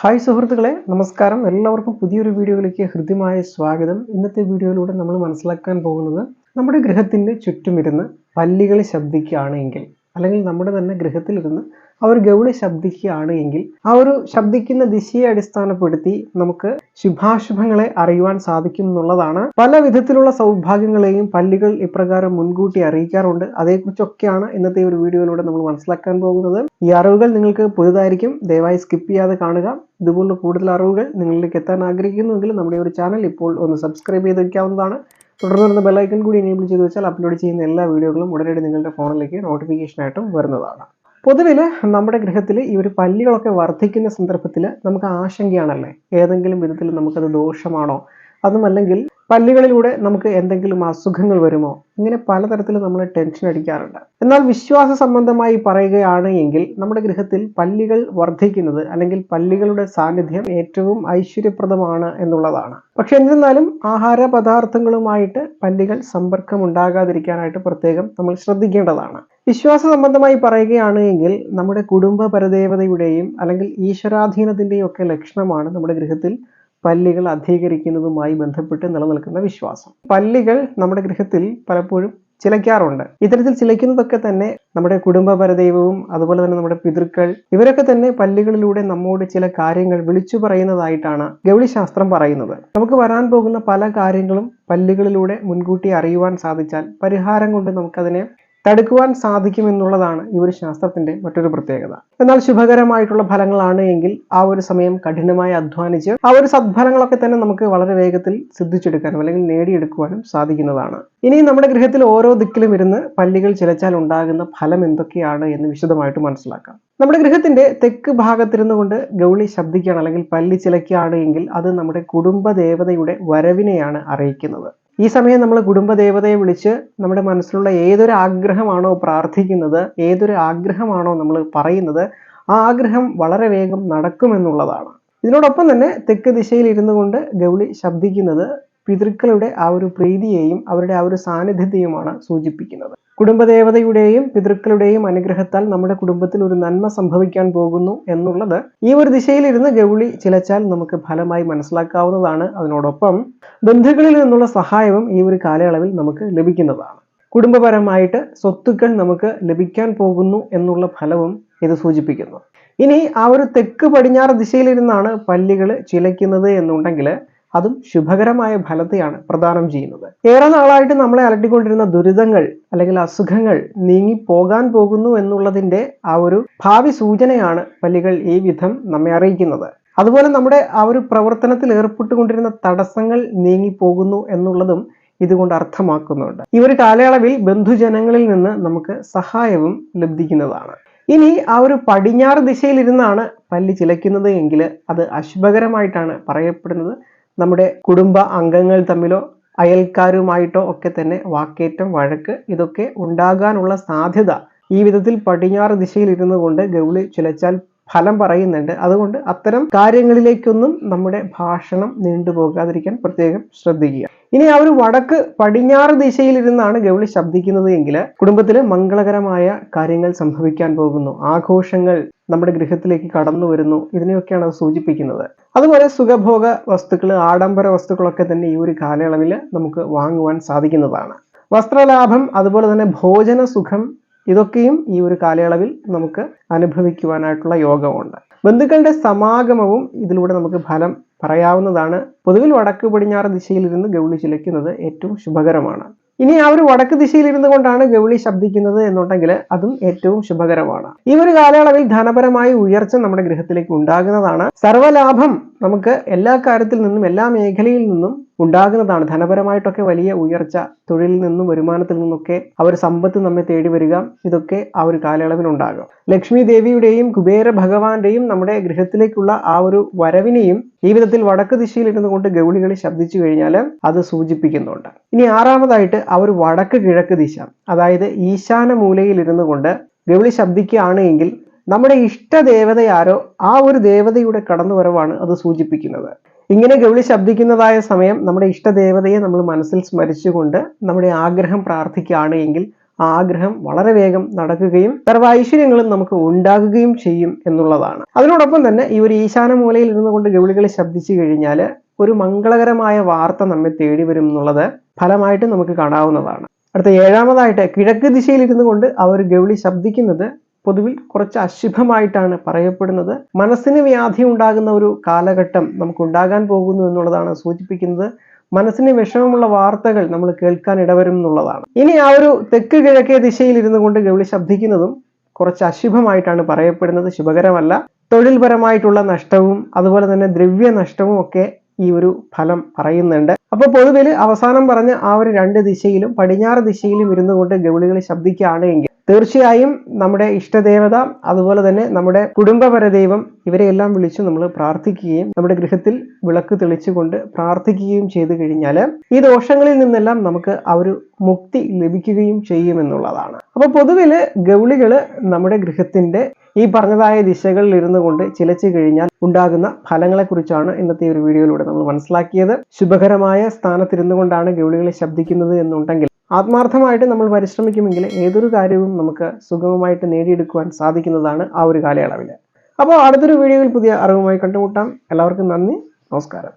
Hi സുഹൃത്തുക്കളെ നമസ്കാരം. എല്ലാവർക്കും പുതിയൊരു വീഡിയോയിലേക്ക് ഹൃദ്യമായ സ്വാഗതം. ഇന്നത്തെ വീഡിയോയിലൂടെ നമ്മൾ മനസ്സിലാക്കാൻ പോകുന്നത് നമ്മുടെ ഗൃഹത്തിന്റെ ചുറ്റുമിരുന്ന് പല്ലികൾ ശബ്ദിക്കുകയാണ് എങ്കിൽ അല്ലെങ്കിൽ നമ്മുടെ തന്നെ ഗൃഹത്തിലിരുന്ന് ആ ഒരു ഗൗളി ശബ്ദിക്കുകയാണ് എങ്കിൽ ആ ഒരു ശബ്ദിക്കുന്ന ദിശയെ അടിസ്ഥാനപ്പെടുത്തി നമുക്ക് ശുഭാശുഭങ്ങളെ അറിയുവാൻ സാധിക്കും എന്നുള്ളതാണ്. പല വിധത്തിലുള്ള സൗഭാഗ്യങ്ങളെയും പല്ലികൾ ഇപ്രകാരം മുൻകൂട്ടി അറിയിക്കാറുണ്ട്. അതേക്കുറിച്ചൊക്കെയാണ് ഇന്നത്തെ ഒരു വീഡിയോയിലൂടെ നമ്മൾ മനസ്സിലാക്കാൻ പോകുന്നത്. ഈ അറിവുകൾ നിങ്ങൾക്ക് പുതുതായിരിക്കും. ദയവായി സ്കിപ്പ് ചെയ്യാതെ കാണുക. ഇതുപോലുള്ള കൂടുതൽ അറിവുകൾ നിങ്ങളിലേക്ക് എത്താൻ ആഗ്രഹിക്കുന്നുവെങ്കിൽ നമ്മുടെ ഒരു ചാനൽ ഇപ്പോൾ ഒന്ന് സബ്സ്ക്രൈബ് ചെയ്ത് വയ്ക്കാവുന്നതാണ് തുടർന്ന് ബെല്ലൈക്കൺ കൂടി എനേബിൾ ചെയ്ത് വെച്ചാൽ അപ്ലോഡ് ചെയ്യുന്ന എല്ലാ വീഡിയോകളും ഉടനടി നിങ്ങളുടെ ഫോണിലേക്ക് നോട്ടിഫിക്കേഷൻ ആയിട്ടും വരുന്നതാണ്. പൊതുവിൽ നമ്മുടെ ഗൃഹത്തിൽ ഈ ഒരു പല്ലികളൊക്കെ വർദ്ധിക്കുന്ന സന്ദർഭത്തിൽ നമുക്ക് ആശങ്കയാണല്ലേ? ഏതെങ്കിലും വിധത്തിൽ നമുക്കത് ദോഷമാണോ? അതുമല്ലെങ്കിൽ പല്ലികളിലൂടെ നമുക്ക് എന്തെങ്കിലും അസുഖങ്ങൾ വരുമോ? ഇങ്ങനെ പലതരത്തിൽ നമ്മൾ ടെൻഷൻ അടിക്കാറുണ്ട്. എന്നാൽ വിശ്വാസ സംബന്ധമായി പറയുകയാണ് എങ്കിൽ നമ്മുടെ ഗൃഹത്തിൽ പല്ലികൾ വർദ്ധിക്കുന്നത് അല്ലെങ്കിൽ പല്ലികളുടെ സാന്നിധ്യം ഏറ്റവും ഐശ്വര്യപ്രദമാണ് എന്നുള്ളതാണ്. പക്ഷെ എന്നിരുന്നാലും ആഹാര പദാർത്ഥങ്ങളുമായിട്ട് പല്ലികൾ സമ്പർക്കം ഉണ്ടാകാതിരിക്കാനായിട്ട് പ്രത്യേകം നമ്മൾ ശ്രദ്ധിക്കേണ്ടതാണ്. വിശ്വാസ സംബന്ധമായി പറയുകയാണ് എങ്കിൽ നമ്മുടെ കുടുംബ പരദേവതയുടെയും അല്ലെങ്കിൽ ഈശ്വരാധീനത്തിന്റെയും ഒക്കെ ലക്ഷണമാണ് നമ്മുടെ ഗൃഹത്തിൽ പല്ലികൾ അധികരിക്കുന്നതുമായി ബന്ധപ്പെട്ട് നിലനിൽക്കുന്ന വിശ്വാസം. പല്ലികൾ നമ്മുടെ ഗൃഹത്തിൽ പലപ്പോഴും ചിലയ്ക്കാറുണ്ട്. ഇത്തരത്തിൽ ചിലയ്ക്കുന്നതൊക്കെ തന്നെ നമ്മുടെ കുടുംബ പരദൈവവും അതുപോലെ തന്നെ നമ്മുടെ പിതൃക്കൾ ഇവരൊക്കെ തന്നെ പല്ലികളിലൂടെ നമ്മോട് ചില കാര്യങ്ങൾ വിളിച്ചു പറയുന്നതായിട്ടാണ് ഗൗളിശാസ്ത്രം പറയുന്നത്. നമുക്ക് വരാൻ പോകുന്ന പല കാര്യങ്ങളും പല്ലികളിലൂടെ മുൻകൂട്ടി അറിയുവാൻ സാധിച്ചാൽ പരിഹാരം കൊണ്ട് നമുക്കതിനെ തടുക്കുവാൻ സാധിക്കുമെന്നുള്ളതാണ് ഈ ഒരു ശാസ്ത്രത്തിന്റെ മറ്റൊരു പ്രത്യേകത. എന്നാൽ ശുഭകരമായിട്ടുള്ള ഫലങ്ങളാണ് എങ്കിൽ ആ ഒരു സമയം കഠിനമായി അധ്വാനിച്ച് ആ ഒരു സദ്ഫലങ്ങളൊക്കെ തന്നെ നമുക്ക് വളരെ വേഗത്തിൽ സിദ്ധിച്ചെടുക്കാനും അല്ലെങ്കിൽ നേടിയെടുക്കുവാനും സാധിക്കുന്നതാണ്. ഇനി നമ്മുടെ ഗൃഹത്തിൽ ഓരോ ദിക്കിലും ഇരുന്ന് പല്ലികൾ ചിലച്ചാൽ ഉണ്ടാകുന്ന ഫലം എന്തൊക്കെയാണ് എന്ന് വിശദമായിട്ട് മനസ്സിലാക്കാം. നമ്മുടെ ഗൃഹത്തിന്റെ തെക്ക് ഭാഗത്തിരുന്നു കൊണ്ട് ഗൗളി ശബ്ദിക്കുകയാണ് അല്ലെങ്കിൽ പല്ലി ചിലക്കുകയാണ് എങ്കിൽ അത് നമ്മുടെ കുടുംബ ദേവതയുടെ വരവിനെയാണ് അറിയിക്കുന്നത്. ഈ സമയം നമ്മൾ കുടുംബദേവതയെ വിളിച്ച് നമ്മുടെ മനസ്സിലുള്ള ഏതൊരു ആഗ്രഹമാണോ പ്രാർത്ഥിക്കുന്നത് ഏതൊരു ആഗ്രഹമാണോ നമ്മൾ പറയുന്നത് ആ ആഗ്രഹം വളരെ വേഗം നടക്കുമെന്നുള്ളതാണ്. ഇതിനോടൊപ്പം തന്നെ തെക്ക് ദിശയിൽ ഇരുന്നു കൊണ്ട് ഗൗളി ശബ്ദിക്കുന്നത് പിതൃക്കളുടെ ആ ഒരു പ്രീതിയെയും അവരുടെ ആ ഒരു സാന്നിധ്യത്തെയുമാണ് സൂചിപ്പിക്കുന്നത്. കുടുംബദേവതയുടെയും പിതൃക്കളുടെയും അനുഗ്രഹത്താൽ നമ്മുടെ കുടുംബത്തിൽ ഒരു നന്മ സംഭവിക്കാൻ പോകുന്നു എന്നുള്ളത് ഈ ഒരു ദിശയിലിരുന്ന് ഗൗളി ചിലച്ചാൽ നമുക്ക് ഫലമായി മനസ്സിലാക്കാവുന്നതാണ്. അതിനോടൊപ്പം ബന്ധുക്കളിൽ നിന്നുള്ള സഹായവും ഈ ഒരു കാലയളവിൽ നമുക്ക് ലഭിക്കുന്നതാണ്. കുടുംബപരമായിട്ട് സ്വത്തുക്കൾ നമുക്ക് ലഭിക്കാൻ പോകുന്നു എന്നുള്ള ഫലവും ഇത് സൂചിപ്പിക്കുന്നു. ഇനി ആ ഒരു തെക്ക് പടിഞ്ഞാറ് ദിശയിലിരുന്നാണ് പല്ലികൾ ചിലയ്ക്കുന്നത് എന്നുണ്ടെങ്കിൽ അതും ശുഭകരമായ ഫലത്തെയാണ് പ്രദാനം ചെയ്യുന്നത്. ഏറെ നാളായിട്ട് നമ്മളെ അലട്ടിക്കൊണ്ടിരുന്ന ദുരിതങ്ങൾ അല്ലെങ്കിൽ അസുഖങ്ങൾ നീങ്ങി പോകാൻ പോകുന്നു എന്നുള്ളതിന്റെ ആ ഒരു ഭാവി സൂചനയാണ് പല്ലികൾ ഈ വിധം നമ്മെ അറിയിക്കുന്നത്. അതുപോലെ നമ്മുടെ ആ ഒരു പ്രവർത്തനത്തിൽ ഏർപ്പെട്ടുകൊണ്ടിരുന്ന തടസ്സങ്ങൾ നീങ്ങി പോകുന്നു എന്നുള്ളതും ഇതുകൊണ്ട് അർത്ഥമാക്കുന്നുണ്ട്. ഈ ഒരു കാലയളവിൽ ബന്ധുജനങ്ങളിൽ നിന്ന് നമുക്ക് സഹായവും ലഭിക്കുന്നതാണ്. ഇനി ആ ഒരു പടിഞ്ഞാറ് ദിശയിലിരുന്നാണ് പല്ല് ചിലയ്ക്കുന്നത് എങ്കിൽ അത് അശുഭകരമായിട്ടാണ് പറയപ്പെടുന്നത്. നമ്മുടെ കുടുംബ അംഗങ്ങൾ തമ്മിലോ അയൽക്കാരുമായിട്ടോ ഒക്കെ തന്നെ വാക്കേറ്റം വഴക്ക് ഇതൊക്കെ ഉണ്ടാകാനുള്ള സാധ്യത ഈ വിധത്തിൽ പടിഞ്ഞാറ് ദിശയിൽ ഇരുന്നു കൊണ്ട് ഗൗളി ചിലച്ചാൽ ഫലം പറയുന്നുണ്ട്. അതുകൊണ്ട് അത്തരം കാര്യങ്ങളിലേക്കൊന്നും നമ്മുടെ ഭാഷണം നീണ്ടുപോകാതിരിക്കാൻ പ്രത്യേകം ശ്രദ്ധിക്കുക. ഇനി ആ ഒരു വടക്ക് പടിഞ്ഞാറ് ദിശയിലിരുന്നാണ് ഗൗളി ശബ്ദിക്കുന്നത് എങ്കിൽ കുടുംബത്തിൽ മംഗളകരമായ കാര്യങ്ങൾ സംഭവിക്കാൻ പോകുന്നു. ആഘോഷങ്ങൾ നമ്മുടെ ഗൃഹത്തിലേക്ക് കടന്നു വരുന്നു. ഇതിനെയൊക്കെയാണ് അത് സൂചിപ്പിക്കുന്നത്. അതുപോലെ സുഖഭോഗ വസ്തുക്കൾ ആഡംബര വസ്തുക്കളൊക്കെ തന്നെ ഈ ഒരു കാലയളവിൽ നമുക്ക് വാങ്ങുവാൻ സാധിക്കുന്നതാണ്. വസ്ത്രലാഭം അതുപോലെ തന്നെ ഭോജന സുഖം ഇതൊക്കെയും ഈ ഒരു കാലയളവിൽ നമുക്ക് അനുഭവിക്കുവാനായിട്ടുള്ള യോഗമുണ്ട്. ബന്ധുക്കളുടെ സമാഗമവും ഇതിലൂടെ നമുക്ക് ഫലം പറയാവുന്നതാണ്. പൊതുവിൽ വടക്ക് പടിഞ്ഞാറ് ദിശയിലിരുന്ന് ഗൗളി ചിലയ്ക്കുന്നത് ഏറ്റവും ശുഭകരമാണ്. ഇനി ആ ഒരു വടക്ക് ദിശയിൽ ഇരുന്നു കൊണ്ടാണ് ഗൗളി ശബ്ദിക്കുന്നത് എന്നുണ്ടെങ്കിൽ അതും ഏറ്റവും ശുഭകരമാണ്. ഈ ഒരു കാലയളവിൽ ധനപരമായി ഉയർച്ച നമ്മുടെ ഗൃഹത്തിലേക്ക് ഉണ്ടാകുന്നതാണ്. സർവലാഭം നമുക്ക് എല്ലാ കാര്യത്തിൽ നിന്നും എല്ലാ മേഖലയിൽ നിന്നും ഉണ്ടാകുന്നതാണ്. ധനപരമായിട്ടൊക്കെ വലിയ ഉയർച്ച തൊഴിലിൽ നിന്നും വരുമാനത്തിൽ നിന്നൊക്കെ അവർ സമ്പത്ത് നമ്മെ തേടി വരിക. ഇതൊക്കെ ആ ഒരു കാലയളവിൽ ഉണ്ടാകും ലക്ഷ്മി ദേവിയുടെയും കുബേര ഭഗവാന്റെയും നമ്മുടെ ഗൃഹത്തിലേക്കുള്ള ആ ഒരു വരവിനെയും ഈ വിധത്തിൽ വടക്ക് ദിശയിൽ ഇരുന്നു കൊണ്ട് ഗൗളികളി ശബ്ദിച്ചു കഴിഞ്ഞാൽ അത് സൂചിപ്പിക്കുന്നുണ്ട്. ഇനി ആറാമതായിട്ട് ആ ഒരു വടക്ക് കിഴക്ക് ദിശ അതായത് ഈശാന മൂലയിൽ ഇരുന്നു കൊണ്ട് ഗൗളി ശബ്ദിക്കുകയാണ് എങ്കിൽ നമ്മുടെ ഇഷ്ട ദേവതയാരോ ആ ഒരു ദേവതയുടെ കടന്നുവരവാണ് അത് സൂചിപ്പിക്കുന്നത്. ഇങ്ങനെ ഗൗളി ശബ്ദിക്കുന്നതായ സമയം നമ്മുടെ ഇഷ്ടദേവതയെ നമ്മൾ മനസ്സിൽ സ്മരിച്ചുകൊണ്ട് നമ്മുടെ ആഗ്രഹം പ്രാർത്ഥിക്കുകയാണ് എങ്കിൽ ആ ആഗ്രഹം വളരെ വേഗം നടക്കുകയും സർവ ഐശ്വര്യങ്ങളും നമുക്ക് ഉണ്ടാകുകയും ചെയ്യും എന്നുള്ളതാണ്. അതിനോടൊപ്പം തന്നെ ഈ ഒരു ഈശാന മൂലയിൽ ഇരുന്നു കൊണ്ട് ഗൗളികൾ ശബ്ദിച്ചു കഴിഞ്ഞാൽ ഒരു മംഗളകരമായ വാർത്ത നമ്മെ തേടി വരും എന്നുള്ളത് ഫലമായിട്ട് നമുക്ക് കാണാവുന്നതാണ്. അടുത്ത ഏഴാമതായിട്ട് കിഴക്ക് ദിശയിൽ ഇരുന്നു കൊണ്ട് അവർ ഗൗളി ശബ്ദിക്കുന്നത് പൊതുവിൽ കുറച്ച് അശുഭമായിട്ടാണ് പറയപ്പെടുന്നത്. മനസ്സിന് വ്യാധി ഉണ്ടാകുന്ന ഒരു കാലഘട്ടം നമുക്ക് ഉണ്ടാകാൻ പോകുന്നു എന്നുള്ളതാണ് സൂചിപ്പിക്കുന്നത്. മനസ്സിന് വിഷമമുള്ള വാർത്തകൾ നമ്മൾ കേൾക്കാൻ ഇടവരും എന്നുള്ളതാണ്. ഇനി ആ ഒരു തെക്ക് കിഴക്കേ ദിശയിൽ ഇരുന്നു കൊണ്ട് ഗൗളി ശബ്ദിക്കുന്നതും കുറച്ച് അശുഭമായിട്ടാണ് പറയപ്പെടുന്നത്. ശുഭകരമല്ല. തൊഴിൽപരമായിട്ടുള്ള നഷ്ടവും അതുപോലെ തന്നെ ദ്രവ്യ നഷ്ടവും ഒക്കെ ഈ ഒരു ഫലം പറയുന്നുണ്ട്. അപ്പോൾ പൊതുവിൽ അവസാനം പറഞ്ഞ ആ ഒരു രണ്ട് ദിശയിലും പടിഞ്ഞാറ് ദിശയിലും ഇരുന്നു കൊണ്ട് ഗൗളികൾ ശബ്ദിക്കുകയാണ് എങ്കിൽ തീർച്ചയായും നമ്മുടെ ഇഷ്ടദേവത അതുപോലെ തന്നെ നമ്മുടെ കുടുംബപരദൈവം ഇവരെയെല്ലാം വിളിച്ചു നമ്മൾ പ്രാർത്ഥിക്കുകയും നമ്മുടെ ഗൃഹത്തിൽ വിളക്ക് തെളിച്ചുകൊണ്ട് പ്രാർത്ഥിക്കുകയും ചെയ്തു കഴിഞ്ഞാൽ ഈ ദോഷങ്ങളിൽ നിന്നെല്ലാം നമുക്ക് ആ ഒരു മുക്തി ലഭിക്കുകയും ചെയ്യുമെന്നുള്ളതാണ് അപ്പോൾ പൊതുവിൽ ഗൗളികൾ നമ്മുടെ ഗൃഹത്തിന്റെ ഈ പറഞ്ഞതായ ദിശകളിൽ ഇരുന്നു കൊണ്ട് ചിലച്ചു കഴിഞ്ഞാൽ ഉണ്ടാകുന്ന ഫലങ്ങളെക്കുറിച്ചാണ് ഇന്നത്തെ ഒരു വീഡിയോയിലൂടെ നമ്മൾ മനസ്സിലാക്കിയത്. ശുഭകരമായ സ്ഥാനത്തിരുന്നു കൊണ്ടാണ് ഗൗളികളെ ശബ്ദിക്കുന്നത് എന്നുണ്ടെങ്കിൽ ആത്മാർത്ഥമായിട്ട് നമ്മൾ പരിശ്രമിക്കുമെങ്കിൽ ഏതൊരു കാര്യവും നമുക്ക് സുഗമമായിട്ട് നേടിയെടുക്കുവാൻ സാധിക്കുന്നതാണ് ആ ഒരു കാലയളവിൽ അപ്പോൾ അടുത്തൊരു വീഡിയോയിൽ പുതിയ അറിവുമായി കണ്ടുമുട്ടാം. എല്ലാവർക്കും നന്ദി. നമസ്കാരം.